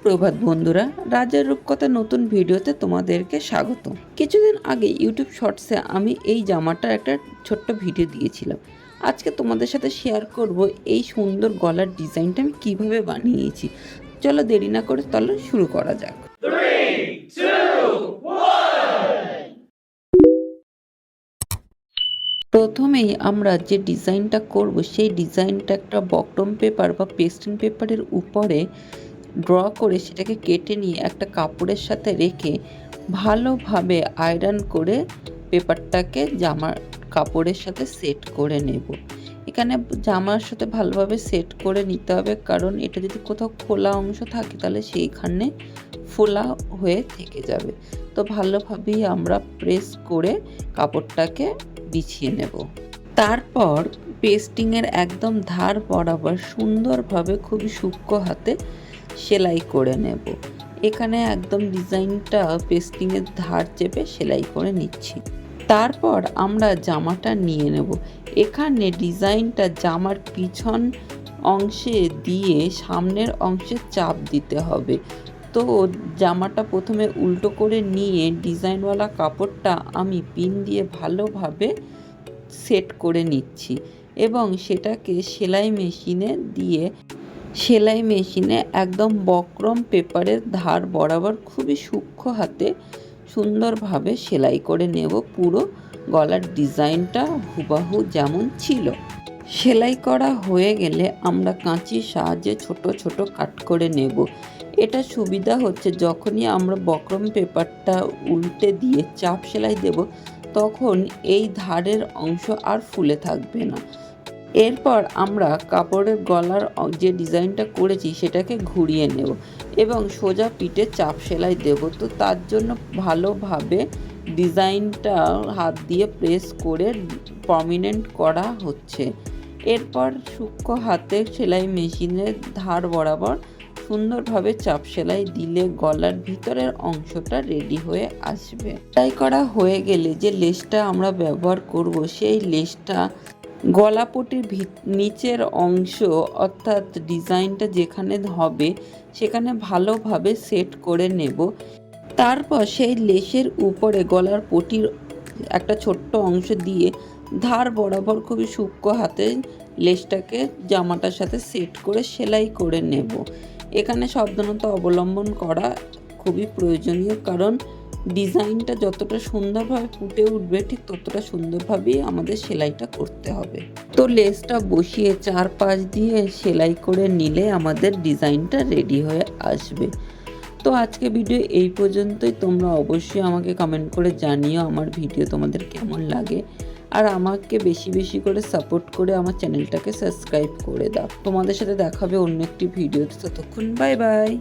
সুপ্রভাত বন্ধুরা, রাজার রূপকথা নতুন ভিডিওতে তোমাদেরকে স্বাগত। কিছুদিন আগে ইউটিউব শর্টসে আমি এই জামাটার একটা ছোট্ট ভিডিও দিয়েছিলাম। আজকে তোমাদের সাথে শেয়ার করব এই সুন্দর গলার ডিজাইনটা আমি কীভাবে বানিয়েছি। চলো দেরি না করে তাহলে শুরু করা যাক। প্রথমেই আমরা যে ডিজাইনটা করব, সেই ডিজাইনটা একটা বক্রম পেপার বা পেস্টিং পেপারের উপরে ড্র করে সেটাকে কেটে নিয়ে একটা কাপড়ের সাথে রেখে ভালোভাবে আয়রন করে পেপারটাকে জামার কাপড়ের সাথে সেট করে নেব। এখানে জামার সাথে ভালোভাবে সেট করে নিতে হবে কারণ এটা যদি কোথাও খোলা অংশ থাকে তাহলে সেইখানে ফোলা হয়ে থেকে যাবে। তো ভালোভাবেই আমরা প্রেস করে কাপড়টাকে বিছিয়ে নেব। তারপর পেস্টিংয়ের একদম ধার বরাবর সুন্দরভাবে খুবই সূক্ষ্ম হাতে সেলাই করে নেব। এখানে একদম ডিজাইনটা পেস্টিংয়ের ধার চেপে সেলাই করে নিচ্ছি। তারপর আমরা জামাটা নিয়ে নেব। এখানে ডিজাইনটা জামার পিছন অংশে দিয়ে সামনের অংশে চাপ দিতে হবে। তো জামাটা প্রথমে উল্টো করে নিয়ে ডিজাইনওয়ালা কাপড়টা আমি পিন দিয়ে ভালোভাবে সেট করে নিচ্ছি এবং সেটাকে সেলাই মেশিনে দিয়ে সেলাই মেশিনে একদম বক্রম পেপারের ধার বরাবর খুবই সূক্ষ্ম হাতে সুন্দরভাবে সেলাই করে নেব। পুরো গলার ডিজাইনটা হুবাহু যেমন ছিল। সেলাই করা হয়ে গেলে আমরা কাঁচির সাহায্যে ছোট ছোট কাট করে নেব। এটা সুবিধা হচ্ছে যখনই আমরা বক্রম পেপারটা উল্টে দিয়ে চাপ সেলাই দেব, তখন এই ধারের অংশ আর ফুলে থাকবে না। এরপর আমরা কাপড়ের গলার যে ডিজাইনটা করেছি সেটাকে ঘুরিয়ে নেব এবং সোজা পিঠে চাপ সেলাই দেব। তো তার জন্য ভালোভাবে ডিজাইনটা হাত দিয়ে প্রেস করে প্রমিনেন্ট করা হচ্ছে। এরপর সূক্ষ্ম হাতে সেলাই মেশিনের ধার বরাবর সুন্দরভাবে চাপ সেলাই দিলে গলার ভিতরের অংশটা রেডি হয়ে আসবে। সেলাই করা হয়ে গেলে যে লেসটা আমরা ব্যবহার করব, সেই লেসটা গলাপটির নিচের অংশ অর্থাৎ ডিজাইনটা যেখানে হবে, সেখানে ভালোভাবে সেট করে নেব। তারপর সেই লেসের উপরে গলার পটির একটা ছোট্ট অংশ দিয়ে ধার বরাবর খুবই সূক্ষ্ম হাতে লেসটাকে জামাটার সাথে সেট করে সেলাই করে নেব। এখানে সাবধানতা অবলম্বন করা খুবই প্রয়োজনীয়, কারণ ডিজাইনটা যতটা সুন্দরভাবে ফুটে উঠবে, ঠিক ততটা সুন্দরভাবেই আমাদের সেলাইটা করতে হবে। তো লেসটা বসিয়ে চার পাশ দিয়ে সেলাই করে নিলে আমাদের ডিজাইনটা রেডি হয়ে আসবে। তো আজকে ভিডিও এই পর্যন্তই। তোমরা অবশ্যই আমাকে কমেন্ট করে জানিও আমার ভিডিও তোমাদের কেমন লাগে। আর আমাকে বেশি বেশি করে সাপোর্ট করে আমার চ্যানেলটাকে সাবস্ক্রাইব করে দাও। তোমাদের সাথে দেখাবে অন্য একটি ভিডিওতে। ততক্ষণ বাই বাই